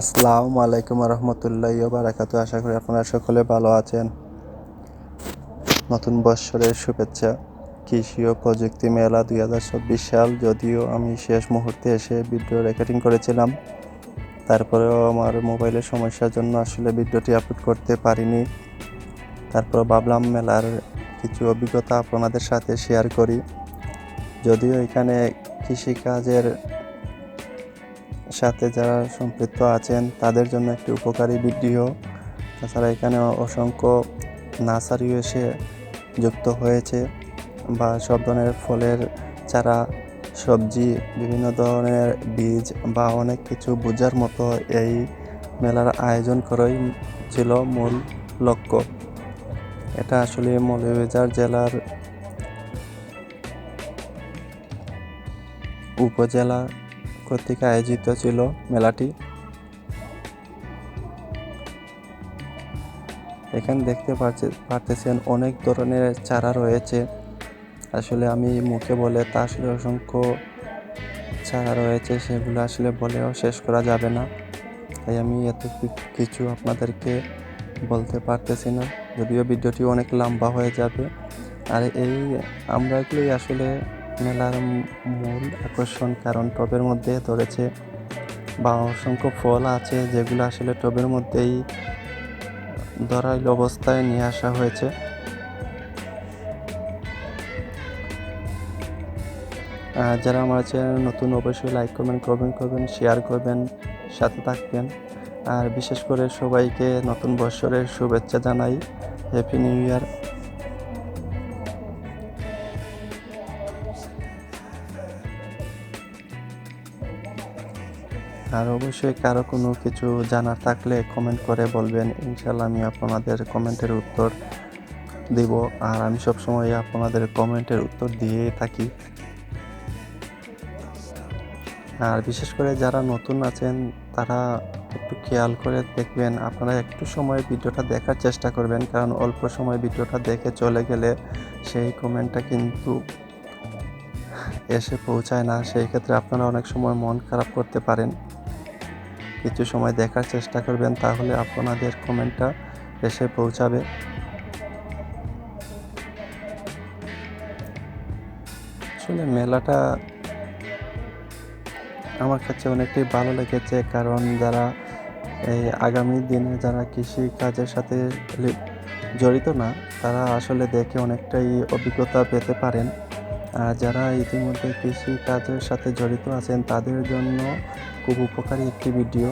আসসালামু আলাইকুম রহমতুল্লাহ বারাকাতু আশা করি আপনারা সকলে ভালো আছেন। নতুন বৎসরের শুভেচ্ছা, কৃষি ও প্রযুক্তি মেলা দুই হাজার চব্বিশ সাল। যদিও আমি শেষ মুহূর্তে এসে ভিডিও রেকর্ডিং করেছিলাম, তারপরেও আমার মোবাইলের সমস্যার জন্য আসলে ভিডিওটি আপলোড করতে পারিনি। তারপর ভাবলাম মেলার কিছু অভিজ্ঞতা আপনাদের সাথে শেয়ার করি। যদিও এখানে কৃষিকাজের সাথে যারা সম্পৃক্ত আছেন, তাদের জন্য একটি উপকারী ভিডিও। তাছাড়া এখানে অসংখ্য নার্সারিও এসে যুক্ত হয়েছে বা সব ধরনের ফলের চারা, সবজি, বিভিন্ন ধরনের বীজ বা অনেক কিছু বোঝার মতো এই মেলার আয়োজন করাই ছিল মূল লক্ষ্য। এটা আসলে মৌলভীবাজার জেলার উপজেলা কর্তৃক আয়োজিত ছিল মেলাটি। এখানে দেখতে পাচ্ছে পারতেছেন অনেক ধরনের চারা রয়েছে। আসলে আমি মুখে বলে তা আসলে অসংখ্য চারা রয়েছে, সেগুলো আসলে বলেও শেষ করা যাবে না। তাই আমি এত কিছু আপনাদেরকে বলতে পারতেছি না। যদিও ভিডিওটি অনেক লম্বা হয়ে যাবে। আর এই আমরা আসলে মেলার মূল আকর্ষণ কারণ টবের মধ্যে ধরেছে বা অসংখ্য ফল আছে, যেগুলো আসলে টবের মধ্যেই ধরাইল অবস্থায় নিয়ে আসা হয়েছে। যারা আমার চ্যানেল নতুন, অবশ্যই লাইক করবেন কমেন্ট করবেন শেয়ার করবেন, সাথে থাকবেন। আর বিশেষ করে সবাইকে নতুন বছরের শুভেচ্ছা জানাই। হ্যাপি নিউ ইয়ার আর অবশ্যই কারও কোনো কিছু জানার থাকলে কমেন্ট করে বলবেন। ইনশাল্লাহ আমি আপনাদের কমেন্টের উত্তর দেব। আর আমি সবসময় আপনাদের কমেন্টের উত্তর দিয়েই থাকি। আর বিশেষ করে যারা নতুন আছেন, তারা একটু খেয়াল করে দেখবেন, আপনারা একটু সময় ভিডিওটা দেখার চেষ্টা করবেন। কারণ অল্প সময় ভিডিওটা দেখে চলে গেলে সেই কমেন্টটা কিন্তু এসে পৌঁছায় না। সেই ক্ষেত্রে আপনারা অনেক সময় মন খারাপ করতে পারেন। কিছু সময় দেখার চেষ্টা করবেন, তাহলে আপনাদের কমেন্টটা এসে পৌঁছাবে। আসলে মেলাটা আমার কাছে অনেকটাই ভালো লেগেছে, কারণ যারা এই আগামী দিনে যারা কৃষি কাজের সাথে জড়িত না, তারা আসলে দেখে অনেকটাই অভিজ্ঞতা পেতে পারেন। যারা ইতিমধ্যে কৃষি কাজের সাথে জড়িত আছেন, তাদের জন্য খুব উপকারী একটি ভিডিও।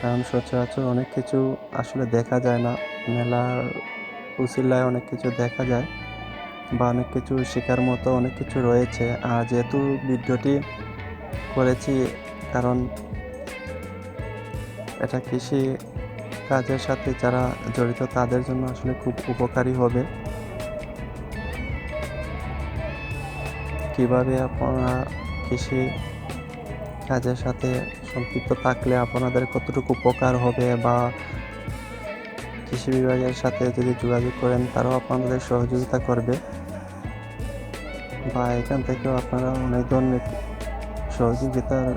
কারণ সচরাচর অনেক কিছু আসলে দেখা যায় না। মেলার উসিলায় অনেক কিছু দেখা যায় বা অনেক কিছু শেখার মতো অনেক কিছু রয়েছে। আর যেহেতু ভিডিওটি করেছি, কারণ এটা কৃষি কাজের সাথে যারা জড়িত, তাদের জন্য আসলে খুব উপকারী হবে। কীভাবে আপনারা কৃষি কাজের সাথে সম্পৃক্ত থাকলে আপনাদের কতটুকু উপকার হবে বা কৃষি বিভাগের সাথে যদি যোগাযোগ করেন, তারাও আপনাদের সহযোগিতা করবে। বা এখান থেকেও আপনারা অনেক ধরনের সহযোগিতার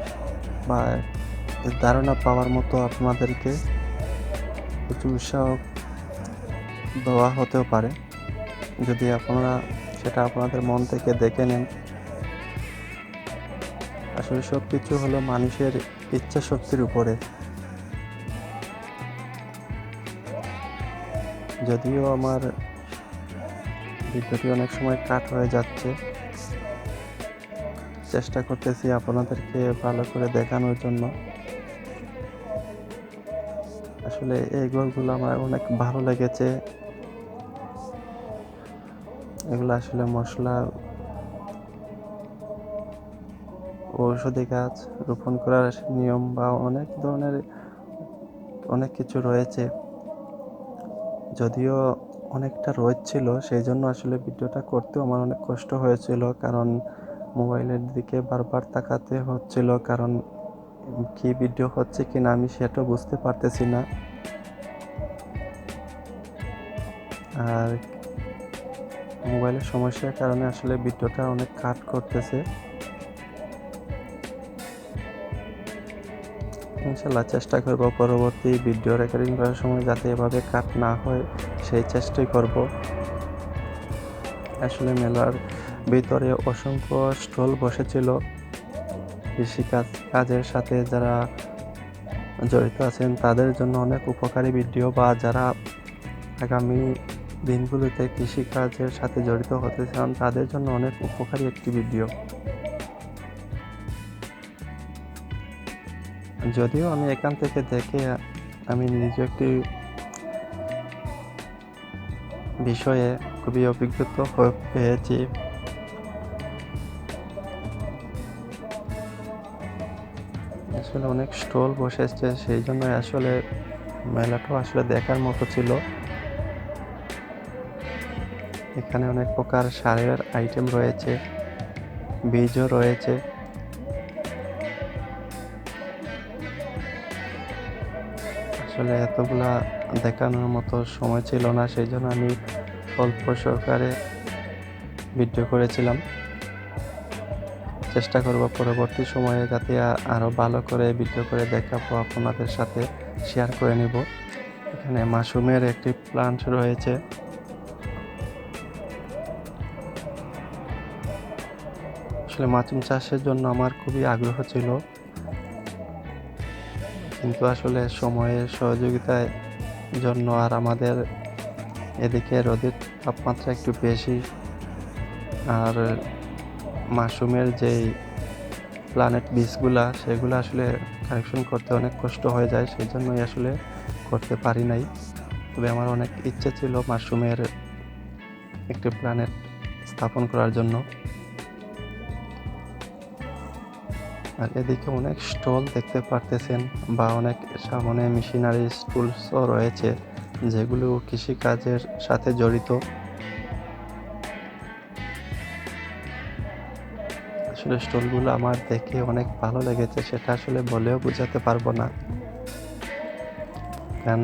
বা ধারণা পাওয়ার মতো আপনাদেরকে কিছু উৎসাহ দেওয়া হতেও পারে। যদি আপনারা সেটা আপনাদের মন থেকে দেখে নেন আসলে সব কিছু হলো মানুষের ইচ্ছা শক্তির উপরে। যদিও আমার ভিডিওটি অনেক সময় কাট হয়ে যাচ্ছে, চেষ্টা করতেছি আপনাদেরকে ভালো করে দেখানোর জন্য। আসলে এই গোলগুলো আমার অনেক ভালো লেগেছে। এগুলো আসলে মশলা ঔষধি গাছ রোপণ করার নিয়ম বা অনেক ধরনের অনেক কিছু রয়েছে। যদিও অনেকটা রোদ ছিল সেই জন্য আসলে ভিডিওটা করতেও আমার অনেক কষ্ট হয়েছিল, কারণ মোবাইলের দিকে বারবার তাকাতে হচ্ছিল, কারণ কি ভিডিও হচ্ছে কি না আমি সেটা বুঝতে পারতেছি না। আর মোবাইলের সমস্যার কারণে আসলে ভিডিওটা অনেক কাট করতেছে। ইনশাল্লাহ চেষ্টা করব পরবর্তী ভিডিও রেকর্ডিং করার সময় যাতে এভাবে কাট না হয়, সেই চেষ্টাই করব। আসলে মেলার ভিতরে অসংখ্য স্টল বসেছিল। কৃষিকাজ, কাজের সাথে যারা জড়িত আছেন, তাদের জন্য অনেক উপকারী ভিডিও বা যারা আগামী দিনগুলোতে কৃষিকাজের সাথে জড়িত হতে চান, তাদের জন্য অনেক উপকারী একটি ভিডিও। যদিও আমি এখান থেকে দেখে আমি নিজে একটি বিষয়ে খুবই অভিজ্ঞতা পেয়েছি। আসলে অনেক স্টল বসেছে, সেই জন্য আসলে মেলাটাও আসলে দেখার মতো ছিল। এখানে অনেক প্রকার সারের আইটেম রয়েছে, বীজও রয়েছে। আসলে এতগুলা দেখানোর মতো সময় ছিল না সেই জন্য আমি অল্প সহকারে ভিডিও করেছিলাম। চেষ্টা করব পরবর্তী সময়ে যাতে আরও ভালো করে ভিডিও করে দেখাবো, আপনাদের সাথে শেয়ার করে নিব। এখানে মাশরুমের একটি প্লান্ট রয়েছে। আসলে মাশরুম চাষের জন্য আমার খুবই আগ্রহ ছিল। কিন্তু আসলে সময়ের সহযোগিতার জন্য আর আমাদের এদিকে রোদের তাপমাত্রা একটু বেশি। আর মাশরুমের যেই প্ল্যানেট বীজগুলা সেগুলো আসলে কালেকশন করতে অনেক কষ্ট হয়ে যায় সেই জন্যই আসলে করতে পারি নাই। তবে আমার অনেক ইচ্ছে ছিল মাশরুমের একটি প্ল্যানেট স্থাপন করার জন্য। আর এদিকে অনেক স্টল দেখতে পারতেছেন বা অনেক সামনে মেশিনারি টুলসও রয়েছে, যেগুলো কৃষিকাজের সাথে জড়িত। আসলে স্টলগুলো আমার দেখে অনেক ভালো লেগেছে, সেটা আসলে বলেও বোঝাতে পারব না। কারণ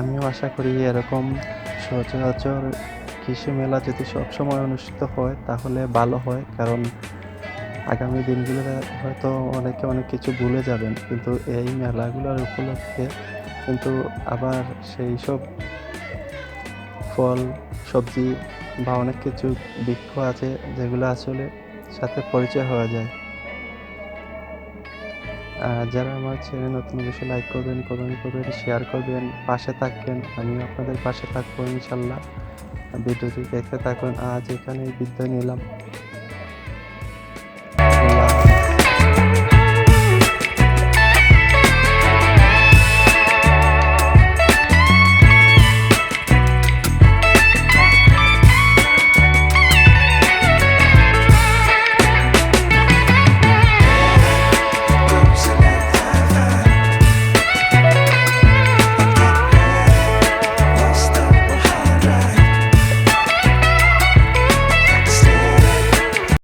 আমিও আশা করি এরকম সচরাচর কৃষি মেলা যদি সবসময় অনুষ্ঠিত হয়, তাহলে ভালো হয়। কারণ আগামী দিনগুলোতে হয়তো অনেকে অনেক কিছু ভুলে যাবেন, কিন্তু এই মেলাগুলোর উপলক্ষে কিন্তু আবার সেই সব ফল, সবজি বা অনেক কিছু বৃক্ষ আছে যেগুলো আসলে সাথে পরিচয় হওয়া যায়। আর যারা আমার চ্যানেল নতুন বিষয়ে লাইক করবেন কমেন্ট করবেন শেয়ার করবেন, পাশে থাকবেন। আমি আপনাদের পাশে থাকব ইনশাল্লাহ। ভিডিওটি দেখতে থাকুন। আজ এখানে বিদায় নিলাম।